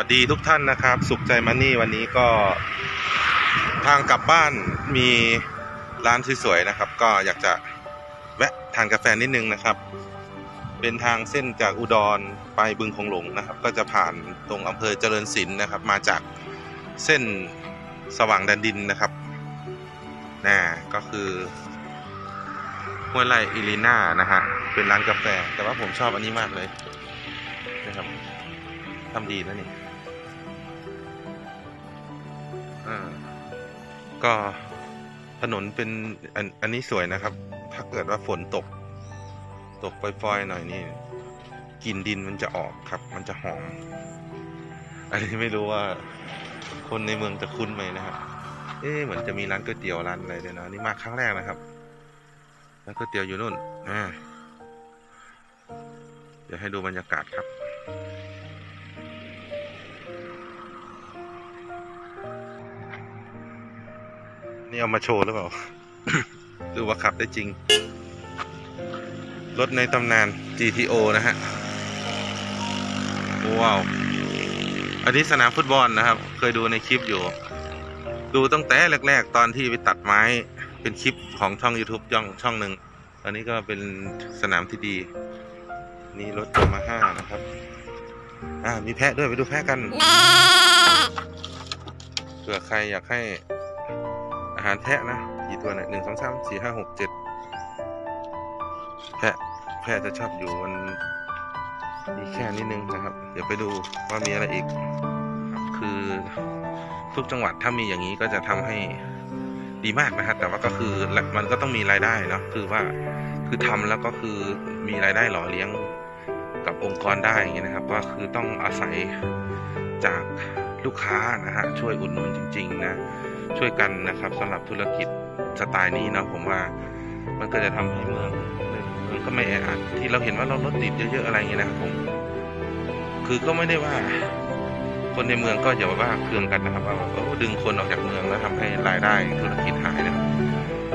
วัสดีทุกท่านนะครับ สุขใจมันนี่วันนี้ก็ทางกลับบ้านมีร้านสวยๆนะครับ ก็อยากจะแวะทานกาแฟนิดนึงนะครับ เป็นทางเส้นจากอุดรไปบึงคงหลงนะครับ ก็จะผ่านตรงอำเภอเจริญศิลป์นะครับ มาจากเส้นสว่างแดนดินนะครับน่ก็คือห้วยไร่อิลิน่านะฮะเป็นร้านกาแฟ แต่ว่าผมชอบอันนี้มากเลยนะครับทำดีนะนี่ ก็ถนนเป็นอันอันนี้สวยนะครับ ถ้าเกิดว่าฝนตก ตกปล่อยๆหน่อยนี่กลิ่นดินมันจะออกครับ มันจะหอม อันนี้ไม่รู้ว่าคนในเมืองจะคุ้นไหมนะครับ เอ๊ะเหมือนจะมีร้านก๋วยเตี๋ยวร้านอะไรเลยนะนี่มาครั้งแรกนะครับร้านก๋วยเตี๋ยวอยู่นู่นอ่าเดี๋ยวให้ดูบรรยากาศครับ นี่เอามาโชว์หรือเปล่า ดูว่าขับได้จริง รถในตำนาน GTO นะฮะ ว้าว อันนี้สนามฟุตบอลนะครับ เคยดูในคลิปอยู่ ดูตั้งแต่แรก ๆ ตอนที่ไปตัดไม้ เป็นคลิปของช่อง YouTube ย่องช่องหนึ่งอันนี้ก็เป็นสนามที่ดี นี่รถยามาฮ่านะครับ อ่า มีแพะด้วยไปดูแพะกันเผื่อใครอยากให้ หารแพะนะกี่ตัวเนี่ยหนึ่งสองสามสี่ห้าหกเจ็ดแพะแพะจะชอบอยู่มันมีแค่นิดนึงนะครับ เดี๋ยวไปดูว่ามีอะไรอีก คือทุกจังหวัดถ้ามีอย่างนี้ก็จะทำให้ดีมากนะครับแต่ว่าก็คือมันก็ต้องมีรายได้เนาะคือว่าคือทำแล้วก็คือมีรายได้หล่อเลี้ยงกับองค์กรได้อย่างเงี้นะครับว่าคือต้องอาศัยจากลูกค้านะฮะช่วยอุดหนุนจริง ๆ นะ ช่วยกันนะครับสำหรับธุรกิจสไตล์นี้เนาะผมว่ามันก็จะทำให้เมืองมันก็ไม่แออัดที่เราเห็นว่าเรารถติดเยอะๆอะไรเงี้ยนะครับผมคือก็ไม่ได้ว่า คนในเมืองก็อย่าว่าเคืองกันนะครับว่าเออดึงคนออกจากเมืองแล้วทำให้รายได้ธุรกิจหายนะครับ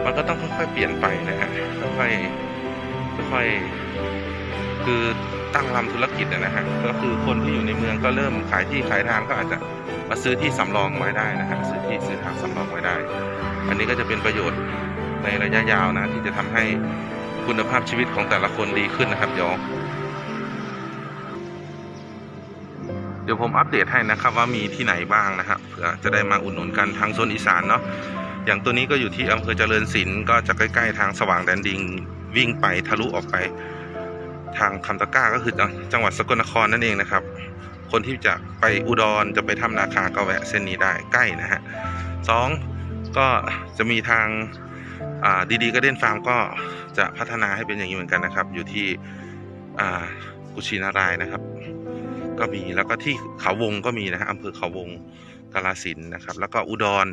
มันก็ต้องค่อยๆเปลี่ยนไปนะฮะค่อยๆค่อยๆ คือตั้งลำธุรกิจนะฮะก็คือคนที่อยู่ในเมืองก็เริ่มขายที่ขายทางก็อาจจะมาซื้อที่สำรองไว้ได้นะฮะซื้อที่ซื้อทางสำรองไว้ได้ อันนี้ก็จะเป็นประโยชน์ในระยะยาวนะ ที่จะทำให้คุณภาพชีวิตของแต่ละคนดีขึ้นนะครับเดี๋ยวเดี๋ยวผมอัปเดตให้นะครับว่ามีที่ไหนบ้างนะครับเผื่อจะได้มาอุดหนุนกันทางโซนอีสานเนาะอย่างตัวนี้ก็อยู่ที่อำเภอเจริญศิลป์ก็จะใกล้ ๆ ทางสว่างแดนดิงวิ่งไปทะลุออกไป ทางคำตะก้าก็คือจังหวัดสกลนครนั่นเองนะครับ คนที่จะไปอุดรจะไปถ้ำนาคาก็แวะเส้นนี้ได้ใกล้นะฮะสองก็จะมีทางดีดีก็เด่นฟาร์มก็จะพัฒนาให้เป็นอย่างนี้เหมือนกันนะครับ อยู่ที่กุชินารายนะครับ ก็มีแล้วก็ที่เขาวงก็มีนะฮะอำเภอเขาวงกาลสินนะครับ แล้วก็อุดร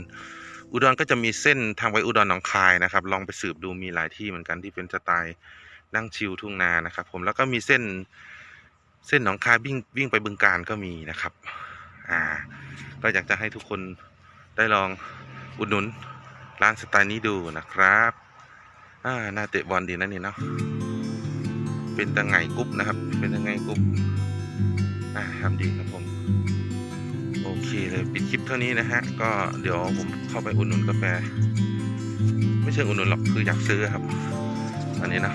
อุดรก็จะมีเส้นทางไปอุดรหนองคายนะครับ ลองไปสืบดูมีหลายที่เหมือนกันที่เป็นสไตล์ นั่งชิลทุ่งนานะครับ ผมแล้วก็มีเส้นเส้นหนองคายวิ่งวิ่งไปบึงการก็มีนะครับ อ่า ก็อยากจะให้ทุกคนได้ลองอุดหนุนร้านสไตล์นี้ดูนะครับอ่าน่าเตะบอลดีนะนี่เนาะเป็นตังไงกรุ๊ปนะครับ เป็นตังไงกรุ๊ปอ่าทำดีครับผมโอเคเลยปิดคลิปเท่านี้นะฮะ ก็เดี๋ยวผมเข้าไปอุดหนุนกาแฟ ไม่ใช่อุดหนุนหรอกคืออยากซื้อครับ อันนี้นะ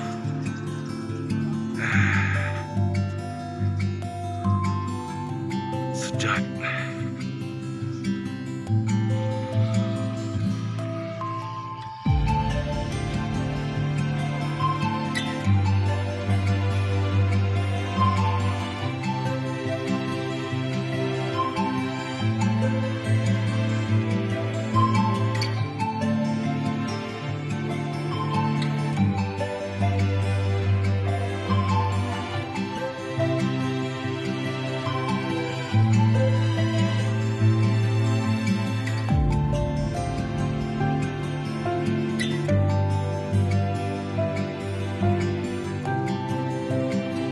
สุดยอด